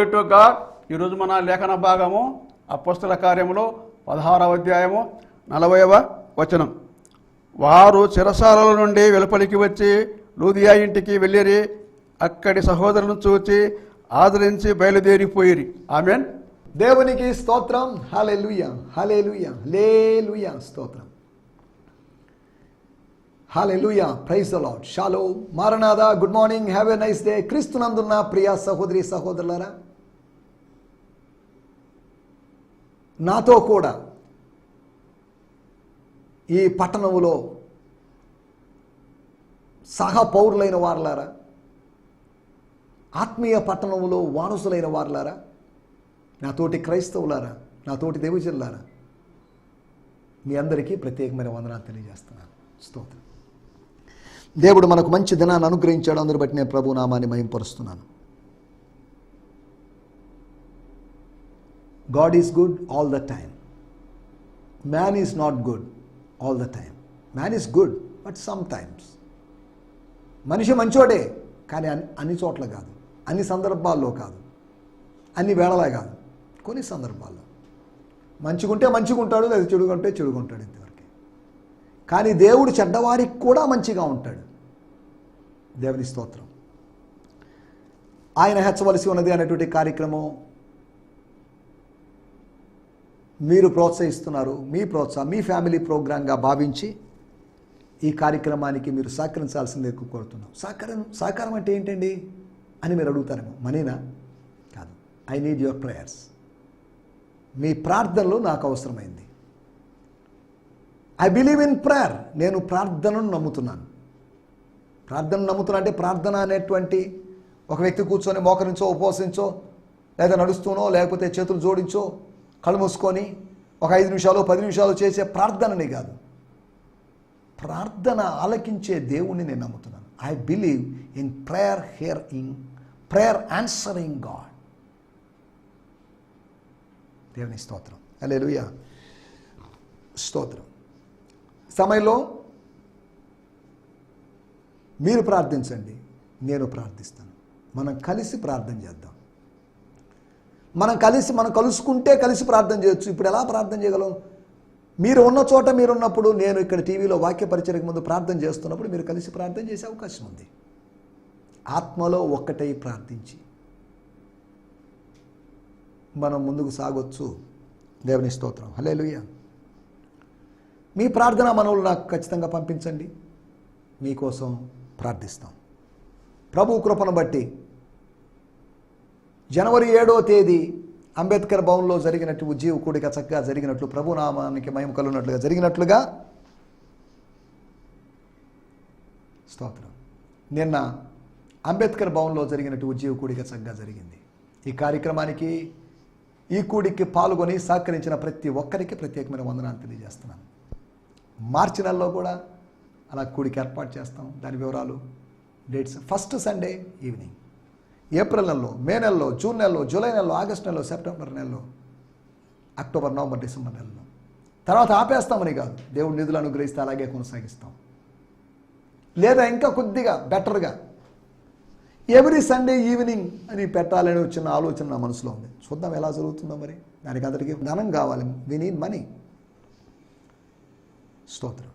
Glory to God ఈరోజు మన లేఖన భాగము అపస్తుల కార్యములో పదహారవ అధ్యాయము నలభైవ వచనం. వారు చిరసాలల నుండి వెలుపలికి వచ్చి లూదియా ఇంటికి వెళ్ళిరి. అక్కడి సహోదరులను చూచి ఆదరించి బయలుదేరిపోయిరి. ఆమెన్. దేవునికి స్తోత్రం. హలెలుయ హలెలుయ లేలుయ స్తోత్రం. లూయ ప్రైజ్ లాడ్ షాలో. Maranatha good morning. Have a nice day. క్రీస్తునందున్న ప్రియా సహోదరి సహోదరులారా. నాతో కూడా ఈ పట్టణములో సహ పౌరులైన వారులారా ఆత్మీయ పట్టణములో వారసులైన వారులారా నాతోటి క్రైస్తవులారా నాతోటి దేవజనులారా మీ అందరికీ ప్రత్యేకమైన వందనాలు తెలియజేస్తున్నాను. స్తోత్రం. దేవుడు మనకు మంచి దినాన్ని అనుగ్రహించాడు. అందరు బట్టి నేను ప్రభునామాన్ని మయంపరుస్తున్నాను God is good all the time man is not good all the time man is good but some times మనిషి మంచోడే కానీ అన్ని అన్ని చోట్ల కాదు. అన్ని సందర్భాల్లో కాదు. అన్ని వేళలా కాదు. కొన్ని సందర్భాల్లో. మంచిగుంటే మంచిగుంటాడు లేదా చెడుగుంటే చెడుగుంటాడు ఇంతవరకు. కానీ దేవుడు చెడ్డవారికి కూడా మంచిగా ఉంటాడు. దేవుని స్తోత్రం. ఆయన హెచ్చవలసి ఉన్నది అనేటువంటి కార్యక్రమం మీరు ప్రోత్సహిస్తున్నారు మీ ప్రోత్సాహం మీ ఫ్యామిలీ ప్రోగ్రాంగా భావించి ఈ కార్యక్రమానికి మీరు సహకరించాల్సిందే కోరుతున్నాం. సహకారం సహకారం అంటే ఏంటండి? అని మీరు అడుగుతారేమో. మనీనా? కాదు. ఐ నీడ్ యువర్ ప్రేయర్స్ మీ ప్రార్థనలు నాకు అవసరమైంది. ఐ బిలీవ్ ఇన్ ప్రేయర్ నేను ప్రార్థనను నమ్ముతున్నాను. ప్రార్థన నమ్ముతున్నా అంటే ప్రార్థన అనేటువంటి ఒక వ్యక్తి కూర్చొని మోకరించో ఉపవసించో లేదా నడుస్తూనో లేకపోతే చేతులు జోడించో కళ్ళు మూసుకొని ఒక ఐదు నిమిషాలు పది నిమిషాలు చేసే ప్రార్థనని కాదు. ప్రార్థన ఆలకించే దేవుణ్ణి నేను నమ్ముతున్నాను. I believe in prayer hearing prayer answering God దేవుని స్తోత్రం. అలెలుయ స్తోత్రం. సమయంలో మీరు ప్రార్థించండి నేను ప్రార్థిస్తాను. మనం కలిసి ప్రార్థన చేద్దాం. మనం కలిసి మనం కలుసుకుంటే కలిసి ప్రార్థన చేయొచ్చు. ఇప్పుడు ఎలా ప్రార్థన చేయగలం? మీరు ఉన్న చోట మీరు ఉన్నప్పుడు నేను ఇక్కడ టీవీలో వాక్య పరిచయకు ముందు ప్రార్థన చేస్తున్నప్పుడు మీరు కలిసి ప్రార్థన చేసే అవకాశం ఉంది. ఆత్మలో ఒక్కటై ప్రార్థించి. మనం ముందుకు సాగొచ్చు. దేవుని స్తోత్రం. హలే మీ ప్రార్థన మనవులు నాకు ఖచ్చితంగా పంపించండి. మీకోసం ప్రార్థిస్తాం. ప్రభు కృపను బట్టి జనవరి ఏడో తేదీ అంబేద్కర్ భవన్లో జరిగినట్టు ఉజ్జీవ కూడిక చక్కగా జరిగినట్లు ప్రభునామానికి మయం కలుగునట్లుగా జరిగినట్లుగా స్తోత్రం. నిన్న అంబేద్కర్ భవన్లో జరిగినట్టు ఉజ్జీవ కూడిక చక్కగా జరిగింది. ఈ కార్యక్రమానికి ఈ కూడికి పాల్గొని సహకరించిన ప్రతి ఒక్కరికి ప్రత్యేకమైన వందనాలు తెలియజేస్తున్నాను. మార్చి నెలలో కూడా అలా కూడికి ఏర్పాటు చేస్తాం. దాని వివరాలు dates first Sunday evening. April నెలలో మే నెలలో జూన్ నెలలో జూలై నెలలో ఆగస్ట్ నెలలో సెప్టెంబర్ నెలలో అక్టోబర్ నవంబర్ డిసెంబర్ నెలలో. తర్వాత ఆపేస్తామని కాదు. దేవుడు నిధులు అనుగ్రహిస్తే అలాగే కొనసాగిస్తాం. లేదా ఇంకా కొద్దిగా బెటర్గా ఎవ్రీ సండే ఈవినింగ్ అని పెట్టాలని వచ్చిన ఆలోచన నా మనసులో ఉంది. చూద్దాం ఎలా జరుగుతుందో మరి. దానికి అందరికీ ధనం కావాలి. వి నీడ్ మనీ స్తోత్రం.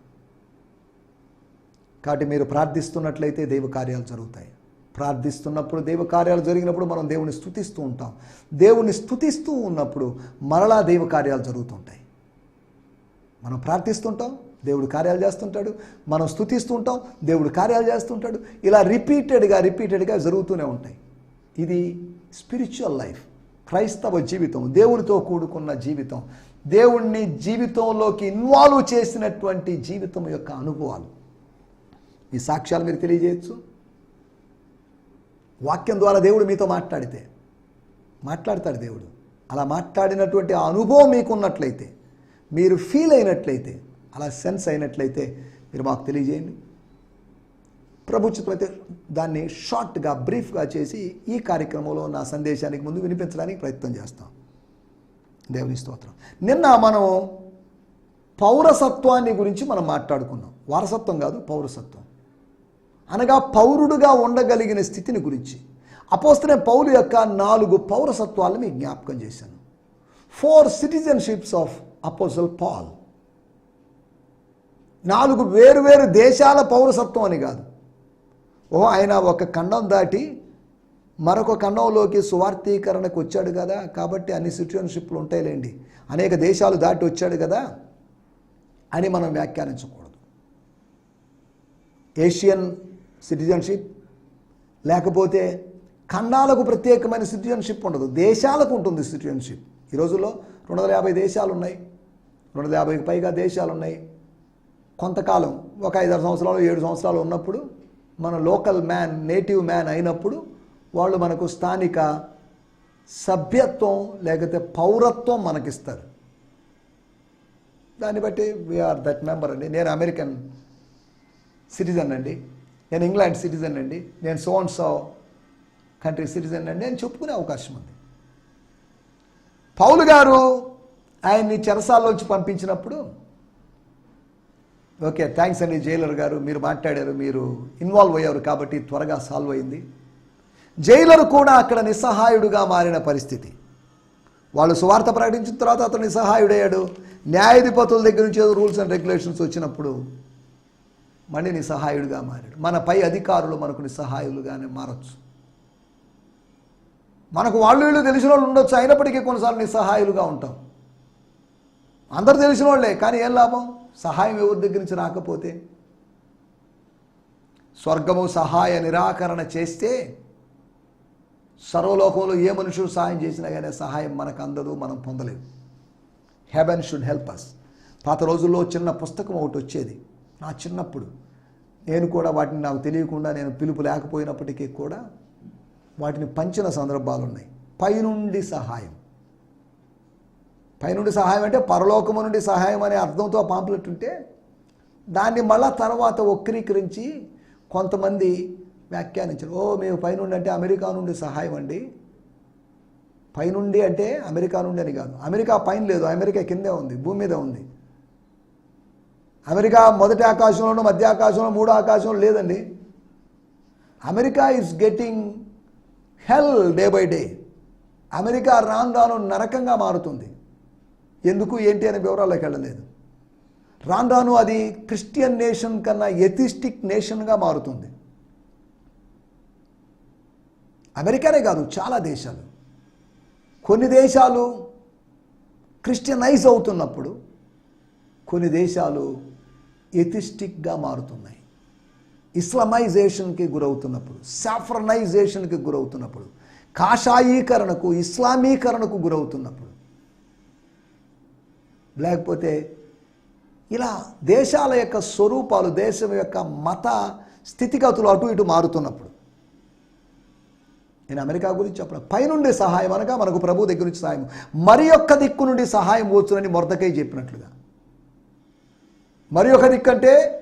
కాబట్టి మీరు ప్రార్థిస్తున్నట్లయితే దైవ కార్యాలు జరుగుతాయి. ప్రార్థిస్తున్నప్పుడు దేవ కార్యాలు జరిగినప్పుడు మనం దేవుని స్థుతిస్తూ ఉంటాం. దేవుని స్థుతిస్తూ ఉన్నప్పుడు మరలా దైవ కార్యాలు జరుగుతుంటాయి. మనం ప్రార్థిస్తుంటాం దేవుడు కార్యాలు చేస్తుంటాడు. మనం స్థుతిస్తూ ఉంటాం దేవుడు కార్యాలు చేస్తుంటాడు. ఇలా రిపీటెడ్గా రిపీటెడ్గా జరుగుతూనే ఉంటాయి. ఇది స్పిరిచువల్ లైఫ్ క్రైస్తవ జీవితం దేవునితో కూడుకున్న జీవితం. దేవుణ్ణి జీవితంలోకి ఇన్వాల్వ్ చేసినటువంటి జీవితం యొక్క అనుభవాలు. ఈ సాక్ష్యాలు మీరు తెలియజేయచ్చు. వాక్యం ద్వారా దేవుడు మీతో మాట్లాడితే మాట్లాడతాడు దేవుడు. అలా మాట్లాడినటువంటి ఆ అనుభవం మీకున్నట్లయితే మీరు ఫీల్ అయినట్లయితే అలా సెన్స్ అయినట్లయితే మీరు మాకు తెలియజేయండి. ప్రభుత్వం దాన్ని షార్ట్గా బ్రీఫ్గా చేసి ఈ కార్యక్రమంలో నా సందేశానికి ముందు వినిపించడానికి ప్రయత్నం చేస్తాం. దేవుని స్తోత్రం. నిన్న మనం పౌరసత్వాన్ని గురించి మనం మాట్లాడుకున్నాం. వారసత్వం కాదు పౌరసత్వం. అనగా పౌరుడుగా ఉండగలిగిన స్థితిని గురించి. అపోస్తనే పౌలు యొక్క నాలుగు పౌరసత్వాలను మీకు జ్ఞాపకం చేశాను. Four citizenships of apostle Paul నాలుగు వేరువేరు దేశాల పౌరసత్వం అని కాదు. ఓ ఆయన ఒక ఖండం దాటి మరొక ఖండంలోకి సువార్థీకరణకు వచ్చాడు కదా. కాబట్టి అన్ని సిటిజన్షిప్లు ఉంటాయిలేండి. అనేక దేశాలు దాటి వచ్చాడు కదా అని మనం వ్యాఖ్యానించకూడదు. Asian citizenship. లేకపోతే ఖండాలకు ప్రత్యేకమైన సిటిజన్షిప్ ఉండదు. దేశాలకు ఉంటుంది సిటిజన్షిప్. ఈ రోజుల్లో రెండు వందల యాభై దేశాలు ఉన్నాయి రెండు వందల యాభైకి పైగా దేశాలు ఉన్నాయి కొంతకాలం ఒక ఐదారు సంవత్సరాలు ఏడు సంవత్సరాలు ఉన్నప్పుడు మన లోకల్ మ్యాన్ నేటివ్ మ్యాన్ అయినప్పుడు వాళ్ళు మనకు స్థానిక సభ్యత్వం లేకపోతే పౌరత్వం మనకిస్తారు. దాన్ని బట్టి వీఆర్ దట్ మెంబర్ అండి. నేను అమెరికన్ సిటిజన్ అండి. నేను ఇంగ్లాండ్ సిటిజన్ అండి. నేను సోన్ సో కంట్రీ సిటిజన్ అండి. అని చెప్పుకునే అవకాశం ఉంది. పౌలు గారు ఆయన్ని చెరసాల్లోంచి పంపించినప్పుడు ఓకే థ్యాంక్స్ అండి జైలర్ గారు. మీరు మాట్లాడారు మీరు ఇన్వాల్వ్ అయ్యారు కాబట్టి త్వరగా సాల్వ్ అయింది. జైలర్ కూడా అక్కడ నిస్సహాయుడుగా మారిన పరిస్థితి. వాళ్ళు సువార్త ప్రకటించిన తర్వాత అతను నిస్సహాయుడయ్యాడు. న్యాయాధిపతుల దగ్గర నుంచి రూల్స్ అండ్ రెగ్యులేషన్స్ వచ్చినప్పుడు మళ్ళీ నిస్సహాయుడుగా మారాడు. మన పై అధికారులు మనకు నిస్సహాయులుగానే మారచ్చు. మనకు వాళ్ళు వీళ్ళు తెలిసిన వాళ్ళు ఉండొచ్చు. అయినప్పటికీ కొన్నిసార్లు నిస్సహాయులుగా ఉంటాం. అందరు తెలిసిన వాళ్ళే కానీ ఏం లాభం? సహాయం ఎవరి దగ్గర నుంచి రాకపోతే? స్వర్గము సహాయ నిరాకరణ చేస్తే సర్వలోకంలో ఏ మనుషులు సహాయం చేసినా కానీ సహాయం మనకు అందదు మనం పొందలేము. హెవెన్ షుడ్ హెల్ప్ అస్ పాత రోజుల్లో చిన్న పుస్తకం ఒకటి వచ్చేది. నా చిన్నప్పుడు. నేను కూడా వాటిని నాకు తెలియకుండా నేను పిలుపు లేకపోయినప్పటికీ కూడా వాటిని పంచిన సందర్భాలు ఉన్నాయి పైనుండి సహాయం. పైనుండి సహాయం అంటే పరలోకము నుండి సహాయం అనే అర్థంతో పాంపులెట్ ఉంటే దాన్ని మళ్ళా తర్వాత వక్రీకరించి కొంతమంది వ్యాఖ్యానించారు. ఓ మేము పైనుండి అంటే అమెరికా నుండి సహాయం అండి. పైనుండి అంటే అమెరికా నుండి అని కాదు. అమెరికా పైన లేదు. అమెరికా కిందే ఉంది. భూమి మీద ఉంది. అమెరికా మొదటి ఆకాశంలోనూ మధ్య ఆకాశంలో మూడో ఆకాశంలో లేదండి. America is getting hell day by day America రాను రాను నరకంగా మారుతుంది. ఎందుకు ఏంటి అనే వివరాలకు వెళ్ళలేదు. రాను రాను అది క్రిస్టియన్ నేషన్ కన్నా ఎథిస్టిక్ నేషన్గా మారుతుంది. అమెరికానే కాదు చాలా దేశాలు. కొన్ని దేశాలు క్రిస్టియనైజ్ అవుతున్నప్పుడు కొన్ని దేశాలు ఎథిస్టిక్గా మారుతున్నాయి. ఇస్లామైజేషన్కి గురవుతున్నప్పుడు సాఫ్రనైజేషన్కి గురవుతున్నప్పుడు కాషాయీకరణకు ఇస్లామీకరణకు గురవుతున్నప్పుడు లేకపోతే ఇలా దేశాల యొక్క స్వరూపాలు దేశం యొక్క మత స్థితిగతులు అటు ఇటు మారుతున్నప్పుడు. నేను అమెరికా గురించి చెప్పిన. పైనుండి సహాయం అనగా మనకు ప్రభు దగ్గర నుంచి సహాయం. మరి ఒక్క దిక్కు నుండి సహాయం వచ్చునని మొరదకై చెప్పినట్లుగా. మరి ఒక దిక్కు అంటే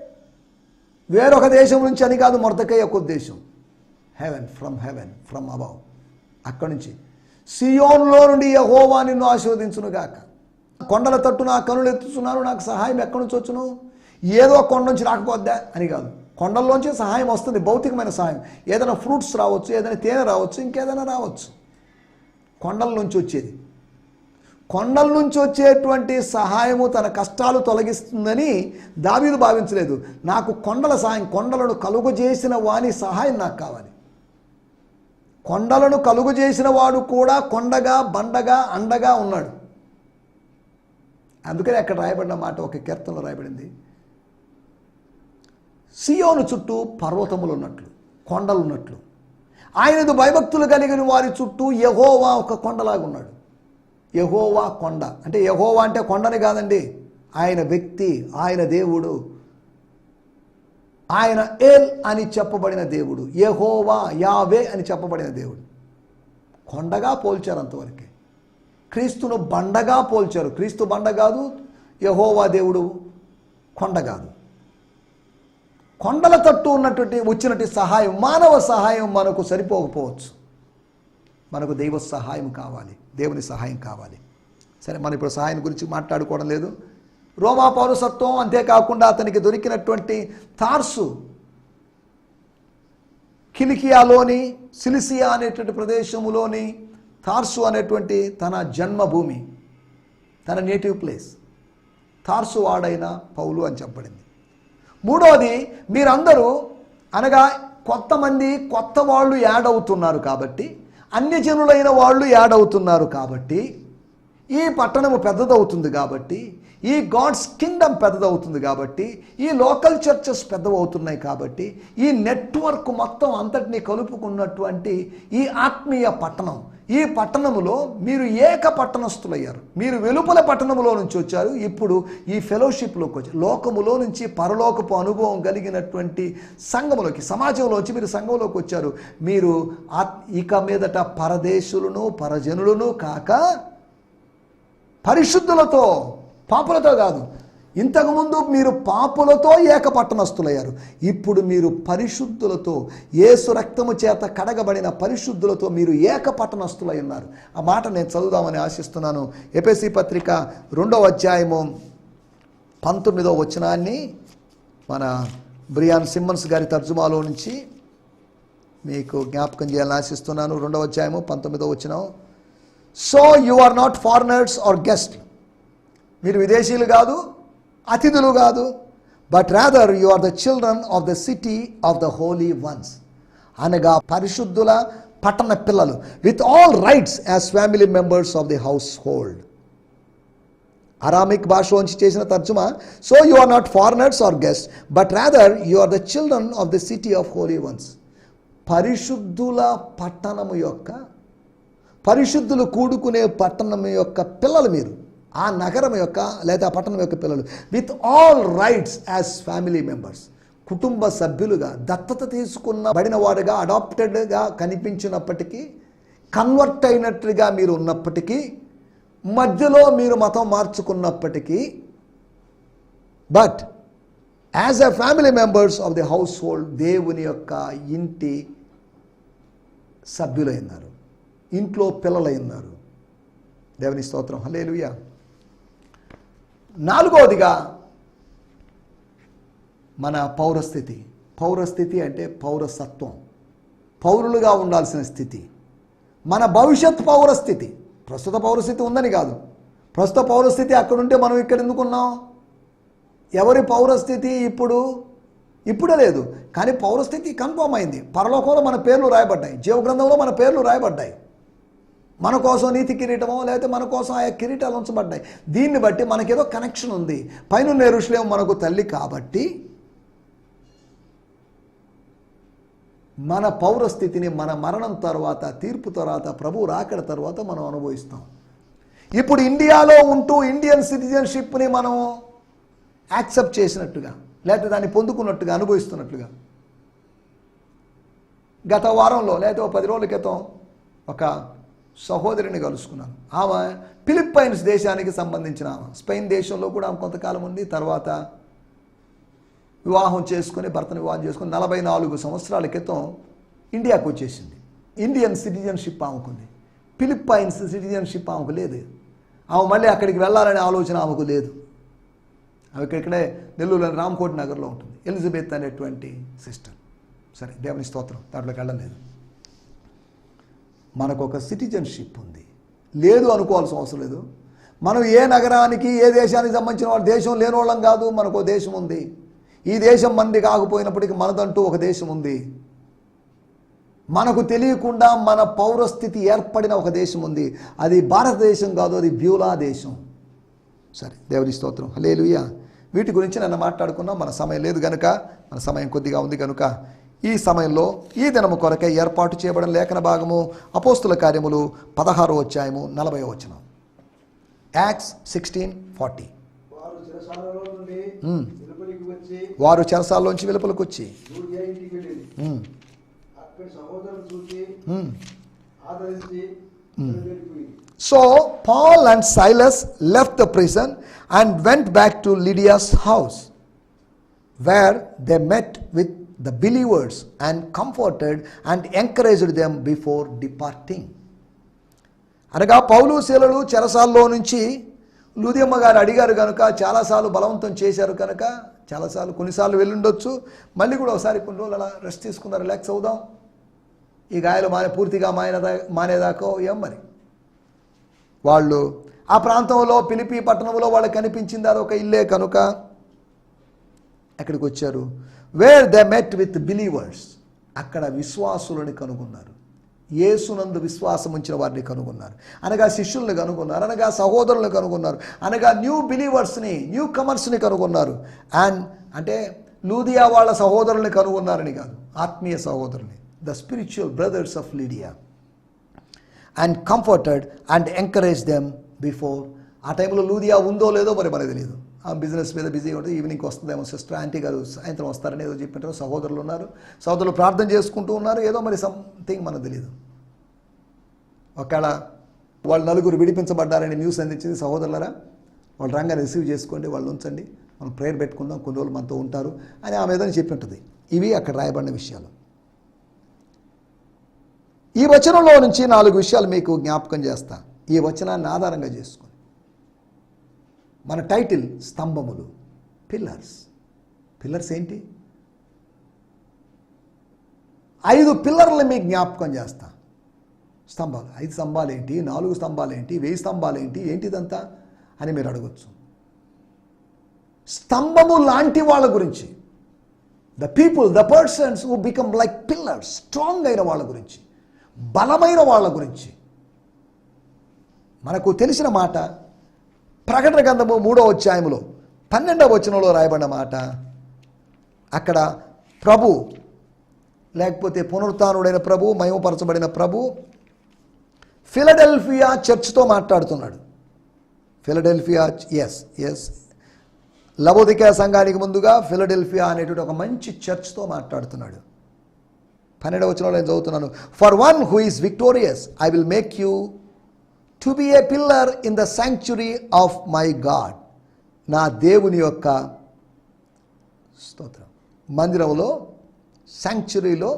వేరొక దేశం నుంచి అని కాదు మొరతకయ్య ఒక ఉద్దేశం. Heaven from heaven from above అక్కడి నుంచి. సియోన్లో నుండి యహోవా నిన్ను ఆశీర్వదించునుగాక. కొండల తట్టు నా కనులు ఎత్తుతున్నాను నాకు సహాయం ఎక్కడి నుంచి వచ్చును? ఏదో కొండ నుంచి రాకపోద్దా? అని కాదు. కొండల్లోంచి సహాయం వస్తుంది. భౌతికమైన సహాయం. ఏదైనా ఫ్రూట్స్ రావచ్చు ఏదైనా తేనె రావచ్చు ఇంకేదైనా రావచ్చు. కొండల నుంచి వచ్చేది. కొండల నుంచి వచ్చేటువంటి సహాయము తన కష్టాలు తొలగిస్తుందని దావీదు భావించలేదు. నాకు కొండల సహాయం కొండలను కలుగజేసిన వాని సహాయం నాకు కావాలి. కొండలను కలుగజేసిన వాడు కూడా కొండగా బండగా అండగా ఉన్నాడు. అందుకని అక్కడ రాయబడిన మాట ఒక కీర్తనలో రాయబడింది. సియోను చుట్టూ పర్వతములు ఉన్నట్లు కొండలు ఉన్నట్లు. ఆయనది భయభక్తులు కలిగిన వారి చుట్టూ యహోవా ఒక కొండలాగా ఉన్నాడు. యహోవా కొండ. అంటే యహోవా అంటే కొండని కాదండి ఆయన వ్యక్తి ఆయన దేవుడు. ఆయన ఏల్ అని చెప్పబడిన దేవుడు యహోవా యావే అని చెప్పబడిన దేవుడు. కొండగా పోల్చారు అంతవరకే. క్రీస్తును బండగా పోల్చారు. క్రీస్తు బండ కాదు యహోవా దేవుడు కొండ కాదు. కొండల తట్టు ఉన్నటువంటి వచ్చినటువంటి సహాయం మానవ సహాయం మనకు సరిపోకపోవచ్చు. మనకు దైవ సహాయం కావాలి దేవుని సహాయం కావాలి. సరే మనం ఇప్పుడు సహాయం గురించి మాట్లాడుకోవడం లేదు. రోమా పౌరసత్వం అంతేకాకుండా అతనికి దొరికినటువంటి తార్సు కిలికియాలోని సిలిసియా అనేటువంటి ప్రదేశంలోని తార్సు అనేటువంటి తన జన్మభూమి తన నేటివ్ ప్లేస్. తార్సు వాడైన పౌలు అని చెప్పబడింది. మూడవది మీరందరూ అనగా కొత్తమంది కొత్త వాళ్ళు యాడ్ అవుతున్నారు కాబట్టి అన్యజనులైన వాళ్ళు యాడ్ అవుతున్నారు కాబట్టి ఈ పట్టణము పెద్దదవుతుంది కాబట్టి ఈ గాడ్స్ కింగ్డమ్ పెద్దదవుతుంది కాబట్టి ఈ లోకల్ చర్చెస్ పెద్దవవుతున్నాయి కాబట్టి ఈ నెట్వర్క్ మొత్తం అంతటినీ కలుపుకున్నటువంటి ఈ ఆత్మీయ పట్టణం ఈ పట్టణములో మీరు ఏక పట్టణస్థులయ్యారు. మీరు వెలుపల పట్టణములో నుంచి వచ్చారు. ఇప్పుడు ఈ ఫెలోషిప్లోకి వచ్చారు. లోకములో నుంచి పరలోకపు అనుభవం కలిగినటువంటి సంఘములోకి సమాజంలో వచ్చి మీరు సంఘంలోకి వచ్చారు. మీరు ఆత్- ఇక మీదట పరదేశులను పరజనులను కాక పరిశుద్ధులతో పాపులతో కాదు ఇంతకుముందు మీరు పాపులతో ఏకపట్టణస్థులయ్యారు. ఇప్పుడు మీరు పరిశుద్ధులతో ఏసు రక్తము చేత కడగబడిన పరిశుద్ధులతో మీరు ఏకపట్టణస్థులై ఉన్నారు. ఆ మాట నేను చదువుదామని ఆశిస్తున్నాను. ఎపిసి పత్రిక రెండవ అధ్యాయము పంతొమ్మిదో వచనాన్ని మన బ్రియాన్ సిమ్మన్స్ గారి తర్జుమాలో నుంచి మీకు జ్ఞాపకం చేయాలని ఆశిస్తున్నాను. రెండవ అధ్యాయము పంతొమ్మిదో వచనం. So you are not foreigners or guest మీరు విదేశీయులు కాదు అతిథులు కాదు but rather you are the children of the city of the holy ones అనగా పరిశుద్ధుల పట్టణ పిల్లలు with all rights as family members of the household Aramaic భాషలోంచి చేసిన తర్జుమా so you are not foreigners or guest but rather you are the children of the city of holy ones పరిశుద్ధుల పట్టణము యొక్క పరిశుద్ధులు కూడుకునే పట్టణం యొక్క పిల్లలు మీరు. ఆ నగరం యొక్క లేదా పట్టణం యొక్క పిల్లలు. With all rights as family members కుటుంబ సభ్యులుగా దత్తత తీసుకున్న బడిన వాడుగా అడాప్టెడ్గా కనిపించినప్పటికీ కన్వర్ట్ అయినట్లుగా మీరు ఉన్నప్పటికీ మధ్యలో మీరు మతం మార్చుకున్నప్పటికీ but as a family members of the household దేవుని యొక్క ఇంటి సభ్యులైనారు. ఇంట్లో పిల్లలైనారు. దేవుని స్తోత్రం. హలేలుయా నాలుగవదిగా మన పౌరస్థితి. పౌరస్థితి అంటే పౌరసత్వం. పౌరులుగా ఉండాల్సిన స్థితి. మన భవిష్యత్ పౌరస్థితి. ప్రస్తుత పౌరస్థితి ఉందని కాదు. ప్రస్తుత పౌరస్థితి అక్కడుంటే మనం ఇక్కడ ఎందుకున్నాం ఎవరి పౌరస్థితి ఇప్పుడు? ఇప్పుడే లేదు. కానీ పౌరస్థితి కన్ఫామ్ అయింది. పరలోకంలో మన పేర్లు రాయబడ్డాయి. జీవగ్రంథంలో మన పేర్లు రాయబడ్డాయి. మన కోసం నీతి కిరీటమో లేకపోతే మన కోసం ఆయా కిరీటాలు ఉంచబడ్డాయి. దీన్ని బట్టి మనకేదో కనెక్షన్ ఉంది. పైన నేరుషులేమో మనకు తల్లి కాబట్టి మన పౌరస్థితిని మన మరణం తర్వాత తీర్పు తర్వాత ప్రభు రాకడ తర్వాత మనం అనుభవిస్తాం. ఇప్పుడు ఇండియాలో ఉంటూ ఇండియన్ సిటిజన్షిప్ని మనం యాక్సెప్ట్ చేసినట్టుగా లేకపోతే దాన్ని పొందుకున్నట్టుగా అనుభవిస్తున్నట్లుగా. గత వారంలో లేకపోతే ఒక పది రోజుల క్రితం ఒక సహోదరిని కలుసుకున్నాను. ఆమె ఫిలిప్పైన్స్ దేశానికి సంబంధించిన ఆమె. స్పెయిన్ దేశంలో కూడా ఆమె కొంతకాలం ఉంది. తర్వాత వివాహం చేసుకుని భర్తను వివాహం చేసుకుని నలభై నాలుగు సంవత్సరాల క్రితం ఇండియాకు వచ్చేసింది. ఇండియన్ సిటిజన్షిప్ ఆమెకుంది ఫిలిప్పైన్స్ సిటిజన్షిప్ ఆమెకు లేదు. ఆమె మళ్ళీ అక్కడికి వెళ్ళాలనే ఆలోచన ఆమెకు లేదు. ఆమె ఇక్కడే నెల్లూరులోని రామ్కోట్ నగర్లో ఉంటుంది. ఎలిజబెత్ అనేటువంటి సిస్టర్. సరే దేవుని స్తోత్రం. దాంట్లోకి వెళ్ళలేదు. మనకు ఒక సిటిజన్షిప్ ఉంది. లేదు అనుకోవాల్సిన అవసరం లేదు. మనం ఏ నగరానికి ఏ దేశానికి సంబంధించిన వాళ్ళు దేశం లేని వాళ్ళం కాదు మనకు దేశం ఉంది. ఈ దేశం మంది కాకపోయినప్పటికీ మనదంటూ ఒక దేశం ఉంది. మనకు తెలియకుండా మన పౌరస్థితి ఏర్పడిన ఒక దేశం ఉంది. అది భారతదేశం కాదు అది బ్యూలా దేశం. సరే దేవుని స్తోత్రం. హలేలుయ వీటి గురించి నన్ను మాట్లాడుకున్నాం. మన సమయం లేదు కనుక మన సమయం కొద్దిగా ఉంది కనుక ఈ సమయంలో ఈ దినము కొరకై ఏర్పాటు చేయబడిన లేఖన భాగము అపోస్తుల కార్యములు పదహారో అధ్యాయము నలభై వచనం. Acts sixteen forty. వారు వారు చెరసాల్లోంచి వెలుపలకు వచ్చి లూదియా ఇంటికి వెళ్ళింది. ఉమ్, అక్కడి సహోదరులు చూసి ఉమ్. ఆదరించి వెళ్ళిపోయింది So Paul and Silas left the prison they went and comforted and encouraged where before departing the believers and comforted and encouraged them before departing. అనగా పౌలు శీలలు చెరసాల్లో నుంచి లూదియమ్మ గారు అడిగారు కనుక చాలాసార్లు బలవంతం చేశారు కనుక చాలాసార్లు కొన్నిసార్లు వెళ్ళుండొచ్చు. మళ్ళీ కూడా ఒకసారి కొన్ని రోజులు అలా రెస్ట్ తీసుకున్నారు రిలాక్స్ అవుదాం. ఈ గాయాలు మానే పూర్తిగా మానేదా మానేదాకో ఏం మరి? వాళ్ళు ఆ ప్రాంతంలో పిలిపి పట్టణంలో వాళ్ళకి కనిపించింది అది ఒక ఇల్లే కనుక ఎక్కడికి వచ్చారు where they met with believers అక్కడ విశ్వాసులని కనుగొన్నారు. యేసునందు విశ్వాసం ఉంచిన వారిని కనుగొన్నారు. అనగా శిష్యుల్ని కనుగొన్నారు అనగా సహోదరులను కనుగొన్నారు అనగా న్యూ బిలీవర్స్ని న్యూ కమర్స్ని కనుగొన్నారు. అండ్ అంటే లూదియా వాళ్ళ సహోదరుల్ని కనుగొన్నారని కాదు ఆత్మీయ సహోదరుని the spiritual brothers of Lydia and comforted and encourage them before ఆ టైంలో లూదియా ఉందో లేదో మరి మనకు తెలియదు ఆ బిజినెస్ మీద బిజీగా ఉంటుంది ఈవినింగ్కి వస్తుందేమో సిస్టర్. ఆంటీ గారు సాయంత్రం వస్తారని ఏదో చెప్పినారు సహోదరులు ఉన్నారు. సహోదరులు ప్రార్థన చేసుకుంటూ ఉన్నారు. ఏదో మరి సంథింగ్ మనకు తెలియదు ఒకవేళ వాళ్ళు నలుగురు విడిపించబడ్డారని న్యూస్ అందించింది సహోదరులరా వాళ్ళు రంగా రిసీవ్ చేసుకోండి వాళ్ళు ఉంచండి. మనం ప్రేయర్ పెట్టుకుందాం కొన్ని రోజులు మనతో ఉంటారు అని ఆమె ఏదని చెప్పి ఉంటుంది ఇవి అక్కడ రాయబడిన విషయాలు. ఈ వచనంలో నుంచి నాలుగు విషయాలు మీకు జ్ఞాపకం చేస్తా. ఈ వచనాన్ని ఆధారంగా చేసుకుని మన టైటిల్ స్తంభములు. పిల్లర్స్ పిల్లర్స్ ఏంటి? ఐదు పిల్లర్లు మీకు జ్ఞాపకం చేస్తా. స్తంభాలు. ఐదు స్తంభాలు ఏంటి నాలుగు స్తంభాలు ఏంటి వెయ్యి స్తంభాలు ఏంటి ఏంటిదంతా అని మీరు అడగచ్చు. స్తంభము లాంటి వాళ్ళ గురించి. The people the persons who become like pillars strong అయిన వాళ్ళ గురించి. బలమైన వాళ్ళ గురించి. మనకు తెలిసిన మాట ప్రకటన గ్రంథము మూడో అధ్యాయంలో పన్నెండవ వచనంలో రాయబడిన మాట అక్కడ ప్రభు లేకపోతే పునరుత్డైన ప్రభు మయమపరచబడిన ప్రభు ఫిలడెల్ఫియా చర్చ్తో మాట్లాడుతున్నాడు. ఫిలడెల్ఫియా ఎస్ ఎస్ లవోదికా సంఘానికి ముందుగా ఫిలడెల్ఫియా అనేటువంటి ఒక మంచి చర్చ్తో మాట్లాడుతున్నాడు. పన్నెండవ వచనంలో నేను చదువుతున్నాను. For one who is victorious I will make you to be a pillar in the sanctuary of my God నా దేవుని యొక్క స్తోత్రం. మందిరంలో శాంక్చురీలో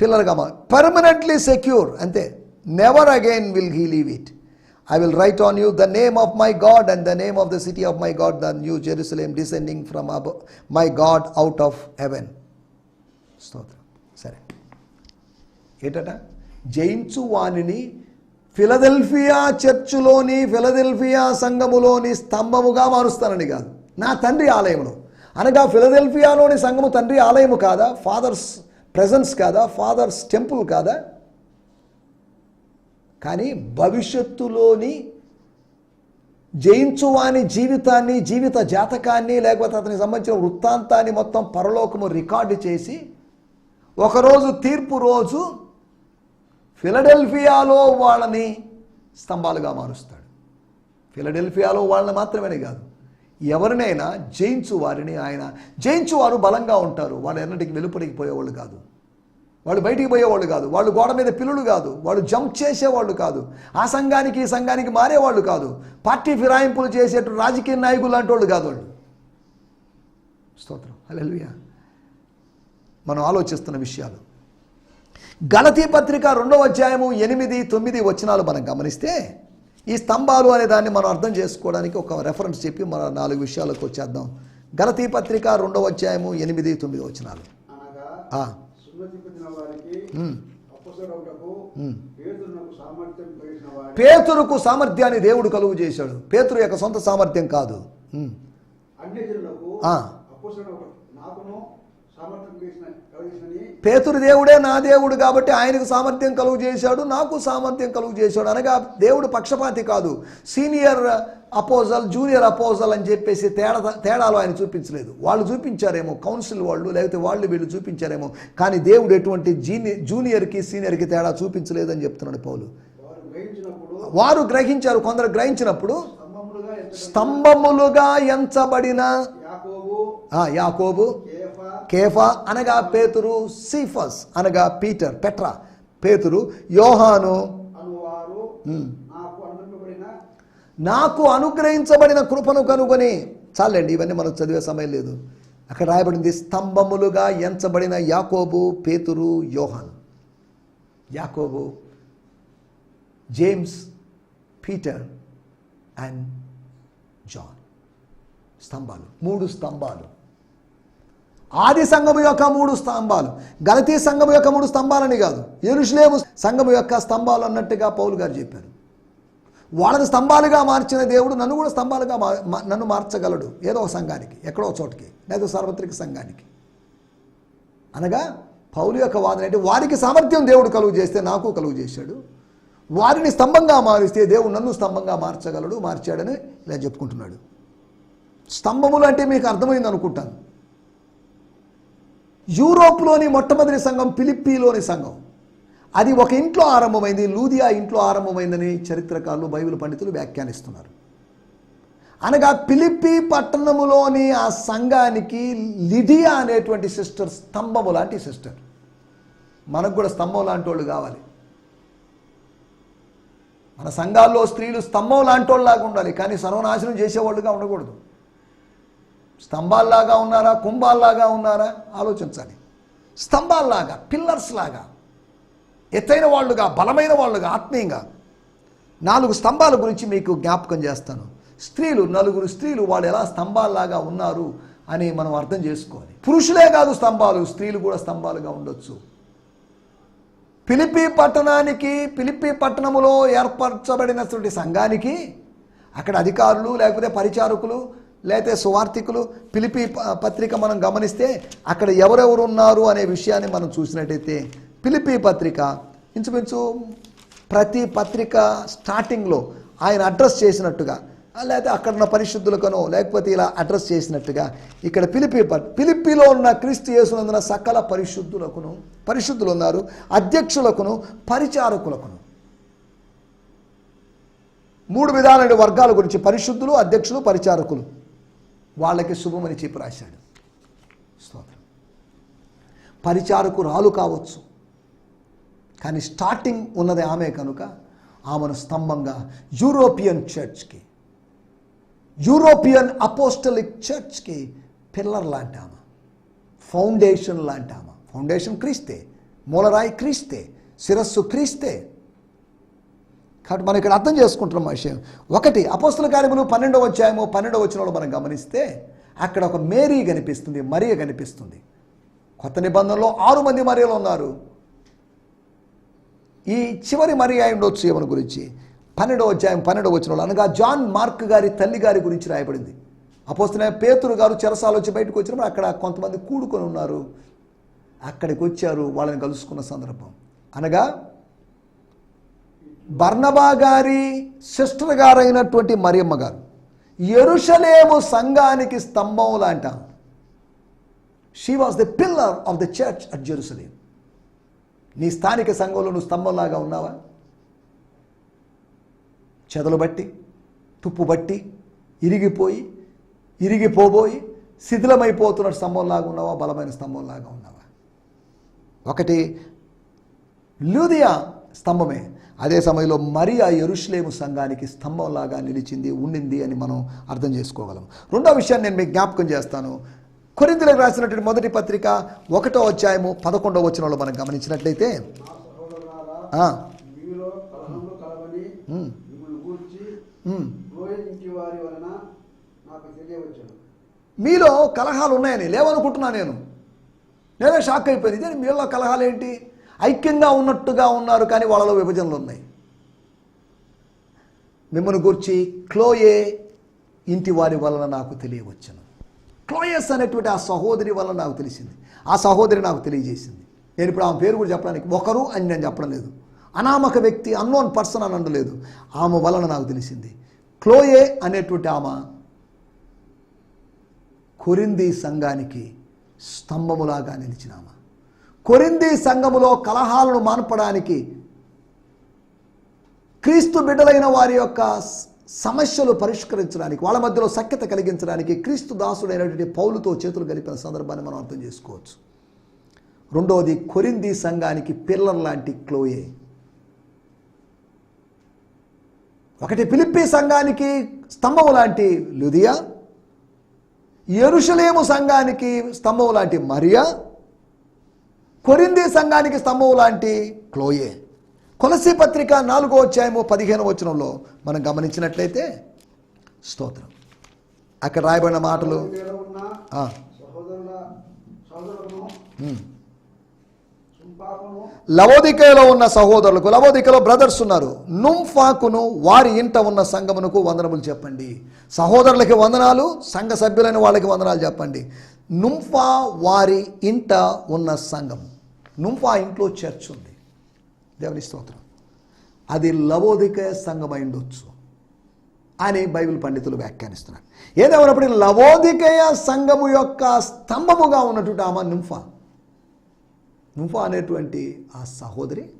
పిల్లర్గా మా పర్మనెంట్లీ సెక్యూర్ అంతే. Never again will he leave it I will write on you the name of my God and the name of the city of my God the new Jerusalem descending from above my God out of heaven స్తోత్రం. సరే. ఏంటట? జయించు వాణిని ఫిలదెల్ఫియా చర్చిలోని ఫిలదెల్ఫియా సంఘములోని స్తంభముగా మారుస్తానని కాదు. నా తండ్రి ఆలయంలో అనగా ఫిలదెల్ఫియాలోని సంఘము తండ్రి ఆలయము కాదా? ఫాదర్స్ ప్రెజెన్స్ కాదా? ఫాదర్స్ టెంపుల్ కాదా? కానీ భవిష్యత్తులోని జయించువాని జీవితాన్ని జీవిత జాతకాన్ని లేకపోతే అతనికి సంబంధించిన వృత్తాంతాన్ని మొత్తం పరలోకము రికార్డు చేసి ఒకరోజు తీర్పు రోజు ఫిలడెల్ఫియాలో వాళ్ళని స్తంభాలుగా మారుస్తాడు. ఫిలడెల్ఫియాలో వాళ్ళని మాత్రమే కాదు ఎవరినైనా జయించు వారిని ఆయన జయించు వారు బలంగా ఉంటారు. వాళ్ళు ఎన్నటికి వెలుపలికి పోయేవాళ్ళు కాదు. వాళ్ళు బయటికి పోయేవాళ్ళు కాదు. వాళ్ళు గోడ మీద పిల్లలు కాదు. వాళ్ళు జంప్ చేసేవాళ్ళు కాదు. ఆ సంఘానికి ఈ సంఘానికి మారేవాళ్ళు కాదు. పార్టీ ఫిరాయింపులు చేసేటు రాజకీయ నాయకులు లాంటి వాళ్ళు కాదు వాళ్ళు. స్తోత్రం. అలెలుయా మనం ఆలోచిస్తున్న విషయాలు. గలతీ పత్రిక రెండవ అధ్యాయము ఎనిమిది తొమ్మిది వచనాలు మనం గమనిస్తే ఈ స్తంభాలు అనే దాన్ని మనం అర్థం చేసుకోవడానికి ఒక రెఫరెన్స్ చెప్పి మన నాలుగు విషయాలకు వచ్చేద్దాం. గలతీ పత్రిక రెండవ అధ్యాయము ఎనిమిది తొమ్మిది వచనాలు. పేతురుకు సామర్థ్యాన్ని దేవుడు కలుగు చేశాడు. పేతురు యొక్క సొంత సామర్థ్యం కాదు ఉమ్, అన్ని జనులకు ఆ. అప్పసరవుటకు నాకును సామర్థ్యం కలిగిన కలిగినని పేతురు దేవుడే నా దేవుడు కాబట్టి ఆయనకు సామర్థ్యం కలుగు చేశాడు నాకు సామర్థ్యం కలుగు చేశాడు అనగా దేవుడు పక్షపాతి కాదు. సీనియర్ అపోజల్ జూనియర్ అపోజల్ అని చెప్పేసి తేడా తేడాలు ఆయన చూపించలేదు. వాళ్ళు చూపించారేమో కౌన్సిల్ వాళ్ళు లేకపోతే వాళ్ళు వీళ్ళు చూపించారేమో కానీ దేవుడు ఎటువంటి జీని జూనియర్కి సీనియర్కి తేడా చూపించలేదని చెప్తున్నాడు పౌలు. వారు గ్రహించారు కొందరు గ్రహించినప్పుడు స్తంభములుగా ఎంచబడిన యాకోబు కేఫా అనగా పేతురు సీఫస్ అనగా పీటర్ పెట్రా పేతురు యోహాను. నాకు అనుగ్రహించబడిన కృపను కనుగొని. చాలండి ఇవన్నీ మనకు చదివే సమయం లేదు. అక్కడ రాయబడింది స్తంభములుగా ఎంచబడిన యాకోబు పేతురు యోహాన్. యాకోబు జేమ్స్ పీటర్ అండ్ జాన్. స్తంభాలు మూడు స్తంభాలు. ఆది సంఘము యొక్క మూడు స్తంభాలు. గలతీ సంఘము యొక్క మూడు స్తంభాలని కాదు. ఎరుషులేము సంఘము యొక్క స్తంభాలు అన్నట్టుగా పౌలు గారు చెప్పారు. వాళ్ళని స్తంభాలుగా మార్చిన దేవుడు నన్ను కూడా స్తంభాలుగా మా- నన్ను మార్చగలడు. ఏదో ఒక సంఘానికి ఎక్కడో చోటికి లేదా సార్వత్రిక సంఘానికి. అనగా పౌలు యొక్క వాదన అంటే వారికి సామర్థ్యం దేవుడు కలుగు చేస్తే నాకు కలుగు చేశాడు. వారిని స్తంభంగా మారిస్తే దేవుడు నన్ను స్తంభంగా మార్చగలడు మార్చాడని ఇలా చెప్పుకుంటున్నాడు. స్తంభములు అంటే మీకు అర్థమైంది అనుకుంటాను యూరోప్లోని మొట్టమొదటి సంఘం ఫిలిప్పీలోని సంఘం. అది ఒక ఇంట్లో ఆరంభమైంది. లూదియా ఇంట్లో ఆరంభమైందని చరిత్రకారులు బైబిల్ పండితులు వ్యాఖ్యానిస్తున్నారు. అనగా పిలిప్పి పట్టణములోని ఆ సంఘానికి లిడియా అనేటువంటి సిస్టర్ స్తంభము లాంటి సిస్టర్. మనకు కూడా స్తంభం లాంటి వాళ్ళు కావాలి. మన సంఘాల్లో స్త్రీలు స్తంభం లాంటి వాళ్ళలాగా ఉండాలి. కానీ సర్వనాశనం చేసేవాళ్ళుగా ఉండకూడదు. స్తంభాల్లాగా ఉన్నారా? కుంభాల్లాగా ఉన్నారా? ఆలోచించాలి స్తంభాల్లాగా పిల్లర్స్ లాగా ఎత్తైన వాళ్ళుగా బలమైన వాళ్ళుగా ఆత్మీయంగా నాలుగు స్తంభాల గురించి మీకు జ్ఞాపకం చేస్తాను. స్త్రీలు నలుగురు స్త్రీలు వాళ్ళు ఎలా స్తంభాల్లాగా ఉన్నారు అని మనం అర్థం చేసుకోవాలి. పురుషులే కాదు స్తంభాలు స్త్రీలు కూడా స్తంభాలుగా ఉండొచ్చు. పిలిపి పట్టణానికి పిలిపి పట్టణములో ఏర్పరచబడినటువంటి సంఘానికి అక్కడ అధికారులు లేకపోతే పరిచారకులు లేకపోతే సువార్థికులు పిలిపి పత్రిక మనం గమనిస్తే అక్కడ ఎవరెవరు ఉన్నారు అనే విషయాన్ని మనం చూసినట్టయితే పిలిపి పత్రిక ఇంచుమించు ప్రతి పత్రిక స్టార్టింగ్లో ఆయన అడ్రస్ చేసినట్టుగా లేకపోతే అక్కడ ఉన్న పరిశుద్ధులకనో లేకపోతే ఇలా అడ్రస్ చేసినట్టుగా ఇక్కడ పిలిపి పిలిపిలో ఉన్న క్రీస్తు యేసునందున సకల పరిశుద్ధులకును పరిశుద్ధులు ఉన్నారు అధ్యక్షులకును పరిచారకులకును. మూడు విధాలైన వర్గాల గురించి పరిశుద్ధులు అధ్యక్షులు పరిచారకులు. వాళ్ళకి శుభమని చెప్పి రాశాడు. స్తోత్రం. పరిచారకురాలు కావచ్చు. కానీ స్టార్టింగ్ ఉన్నది ఆమె కనుక ఆమెను స్తంభంగా యూరోపియన్ చర్చ్కి యూరోపియన్ అపోస్టలిక్ చర్చ్కి పిల్లర్ లాంటి ఆమె ఫౌండేషన్ లాంటి ఆమె. ఫౌండేషన్ క్రీస్తే మూలరాయి క్రీస్తే శిరస్సు క్రీస్తే కాబట్టి మనం ఇక్కడ అర్థం చేసుకుంటున్నాం విషయం. ఒకటి అపోస్తుల కార్యములు పన్నెండవ అధ్యాయము పన్నెండవ వచ్చినప్పుడు మనం గమనిస్తే అక్కడ ఒక మేరీ కనిపిస్తుంది మరియ కనిపిస్తుంది. కొత్త నిబంధనలో ఆరు మంది మరియలు ఉన్నారు. ఈ చివరి మరి అయి ఉండొచ్చు ఏమని గురించి. పన్నెండవ అధ్యాయం పన్నెండవ వచ్చిన అనగా జాన్ మార్క్ గారి తల్లి గారి గురించి రాయబడింది. అపోస్తున్న పేతురు గారు చెరసాలు వచ్చి బయటకు వచ్చినప్పుడు అక్కడ కొంతమంది కూడుకొని ఉన్నారు. అక్కడికి వచ్చారు వాళ్ళని కలుసుకున్న సందర్భం. అనగా బర్ణబా గారి సిస్టర్ గారైనటువంటి మరియమ్మ గారు. ఎరుషలేము సంఘానికి స్తంభం లాంట she was the pillar of the church at Jerusalem నీ స్థానిక సంఘంలో నువ్వు స్తంభంలాగా ఉన్నావా? చెదలు బట్టి తుప్పు బట్టి ఇరిగిపోయి ఇరిగిపోబోయి శిథిలమైపోతున్న స్తంభంలాగా ఉన్నావా? బలమైన స్తంభంలాగా ఉన్నావా? ఒకటి లూదియా స్తంభమే. అదే సమయంలో మరియా ఎరుషులేము సంఘానికి స్తంభంలాగా నిలిచింది ఉండింది అని మనం అర్థం చేసుకోగలం. రెండో విషయాన్ని నేను మీకు జ్ఞాపకం చేస్తాను. కొరింతలకు రాసినటువంటి మొదటి పత్రిక ఒకటో అధ్యాయము పదకొండవ వచనంలో మనం గమనించినట్లయితే ఆ, మీలో కలహాలు ఉన్నాయని లేవనుకుంటున్నా నేను. నేనే షాక్ అయిపోయింది. ఇదే మీలో కలహాలు ఏంటి ఐక్యంగా ఉన్నట్టుగా ఉన్నారు కానీ వాళ్ళలో విభజనలు ఉన్నాయి. మిమ్మల్ని గురించి క్లోయే ఇంటి వారి వలన నాకు తెలియవచ్చును. క్లోయస్ అనేటువంటి ఆ సహోదరి వలన నాకు తెలిసింది. ఆ సహోదరి నాకు తెలియజేసింది. నేను ఇప్పుడు ఆమె పేరు కూడా చెప్పడానికి ఒకరు అని నేను చెప్పడం లేదు. అనామక వ్యక్తి అన్నోన్ పర్సన్ అని అనలేదు. ఆమె వలన నాకు తెలిసింది. క్లోయే అనేటువంటి ఆమె కొరింది సంఘానికి స్తంభములాగా నిలిచినామా కొరింది సంఘములో కలహాలను మాన్పడానికి క్రీస్తు బిడ్డలైన వారి యొక్క సమస్యలు పరిష్కరించడానికి వాళ్ళ మధ్యలో సఖ్యత కలిగించడానికి క్రీస్తు దాసుడైనటువంటి పౌలుతో చేతులు కలిపిన సందర్భాన్ని మనం అర్థం చేసుకోవచ్చు. రెండవది కొరింది సంఘానికి పిల్లర్ లాంటి క్లోయే. ఒకటి ఫిలిప్పి సంఘానికి స్తంభం లాంటి లుదియా ఎరుషలేము సంఘానికి స్తంభం లాంటి మరియా కొరింది సంఘానికి స్తంభం లాంటి క్లోయే. కొలసి పత్రిక నాలుగో అధ్యాయము పదిహేను వచనంలో మనం గమనించినట్లయితే స్తోత్రం. అక్కడ రాయబడిన మాటలు లవోదికలో ఉన్న సహోదరులకు లవోదికలో బ్రదర్స్ ఉన్నారు. నుంఫాకును వారి ఇంట ఉన్న సంఘమునకు వందనములు చెప్పండి. సహోదరులకి వందనాలు సంఘ సభ్యులైన వాళ్ళకి వందనాలు చెప్పండి. నుంఫా వారి ఇంట ఉన్న సంఘం నుంఫా ఇంట్లో చర్చ్ ఉంది. దేవుని స్తోత్రం. అది లవోదిక సంఘం అయి ఉండొచ్చు అని బైబిల్ పండితులు వ్యాఖ్యానిస్తున్నారు. ఏదేమైనప్పుడు లవోదికయ సంఘము యొక్క స్తంభముగా ఉన్నటువంటి ఆమె నుంఫా. నుంఫా అనేటువంటి ఆ సహోదరి.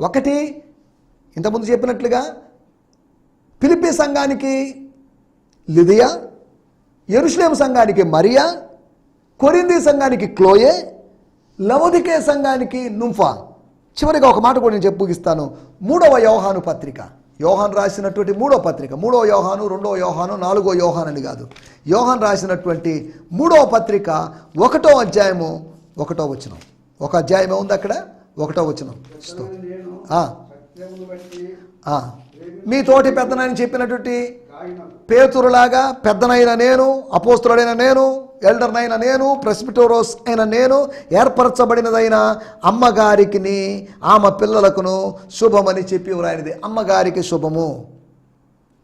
ఒకటి ఇంతకుముందు చెప్పినట్లుగా పిలిపి సంఘానికి లిదియా ఎరుషులేం సంఘానికి మరియా కొరింది సంఘానికి క్లోయే లవదికే సంఘానికి నుంఫా చివరిగా ఒక మాట కూడా నేను చెప్పుగిస్తాను. మూడవ యోహాను పత్రిక. యోహాన్ రాసినటువంటి మూడో పత్రిక. మూడో యోహాను రెండో యోహాను నాలుగో యోహాన్ అని కాదు. యోహాన్ రాసినటువంటి మూడో పత్రిక ఒకటో అధ్యాయము ఒకటో వచనం. ఒక అధ్యాయమే ఉంది అక్కడ? ఒకటో వచనం. మీ తోటి పెద్దనని చెప్పినటువంటి పేతురులాగా పెద్దనైన నేను అపోస్తుడైన నేను ఎల్డర్నైన నేను ప్రెస్బిటోరోస్ అయిన నేను ఏర్పరచబడినదైన అమ్మగారికి ఆమె పిల్లలకును శుభమని చెప్పి వ్రాయినది. అమ్మగారికి శుభము.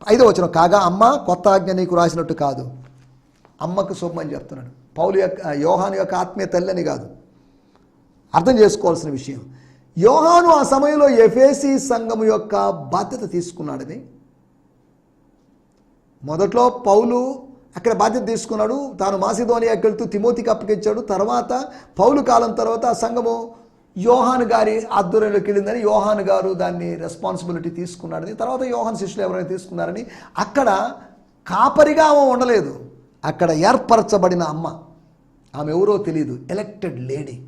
ఐదో వచ్చిన కాగా అమ్మ కొత్త ఆజ్ఞ నీకు రాసినట్టు కాదు. అమ్మకు శుభం అని చెప్తున్నాడు. పౌలు యొక్క యోహాను యొక్క ఆత్మీయ తల్లిని కాదు. అర్థం చేసుకోవాల్సిన విషయం. యోహాను ఆ సమయంలో ఎఫేసి సంఘం యొక్క బాధ్యత తీసుకున్నాడని. మొదట్లో పౌలు అక్కడ బాధ్యత తీసుకున్నాడు. తాను మాసిధోనియాకి వెళ్తూ తిమోతికి అప్పగించాడు తర్వాత పౌలు కాలం తర్వాత ఆ సంఘము యోహాన్ గారి ఆధ్వర్యంలోకి వెళ్ళిందని యోహాన్ గారు దాన్ని రెస్పాన్సిబిలిటీ తీసుకున్నాడని తర్వాత యోహాన్ శిష్యులు ఎవరైనా తీసుకున్నారని అక్కడ కాపరిగా ఆమె ఉండలేదు. అక్కడ ఏర్పరచబడిన అమ్మ. ఆమె ఎవరో తెలియదు ఎలక్టెడ్ లేడీ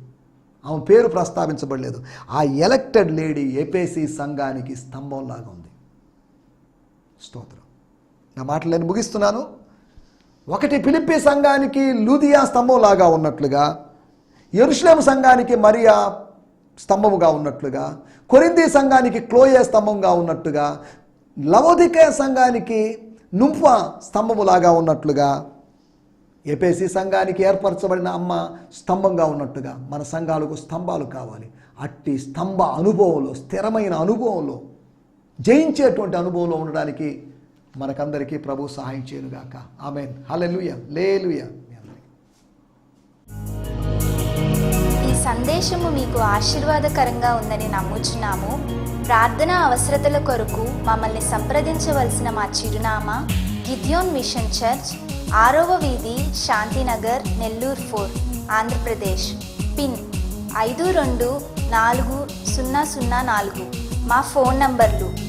ఆమె పేరు ప్రస్తావించబడలేదు. ఆ ఎలక్టెడ్ లేడీ ఏపీసీ సంఘానికి స్తంభంలాగా ఉంది. స్తోత్రం. నా మాటలు నేను ముగిస్తున్నాను. ఒకటి ఫిలిప్పి సంఘానికి లూదియా స్తంభంలాగా ఉన్నట్లుగా ఎరుషులేం సంఘానికి మరియా స్తంభముగా ఉన్నట్లుగా కొరింది సంఘానికి క్లోయే స్తంభంగా ఉన్నట్టుగా లవోదికే సంఘానికి నుంఫ స్తంభములాగా ఉన్నట్లుగా ఏపీసీ సంఘానికి ఏర్పరచబడిన అమ్మ స్తంభంగా ఉన్నట్టుగా మన సంఘాలకు స్తంభాలు కావాలి. అట్టి స్తంభ అనుభవంలో స్థిరమైన అనుభవంలో జయించేటువంటి అనుభవంలో ఉండడానికి మనకందరికీ ప్రభు సహాయం చేయనుగాక. ఆమెన్. హలెలుయ లేలుయ. ఈ సందేశము మీకు ఆశీర్వాదకరంగా ఉందని నమ్ముచున్నాము. ప్రార్థన అవసరతల కొరకు మమ్మల్ని సంప్రదించవలసిన మా చిరునామా గిద్యోన్ మిషన్ చర్చ్ ఆరవ వీధి శాంతినగర్ నెల్లూరు ఫోర్ ఆంధ్రప్రదేశ్. పిన్ ఐదు రెండు నాలుగు సున్నా సున్నా నాలుగు. మా ఫోన్ నంబర్లు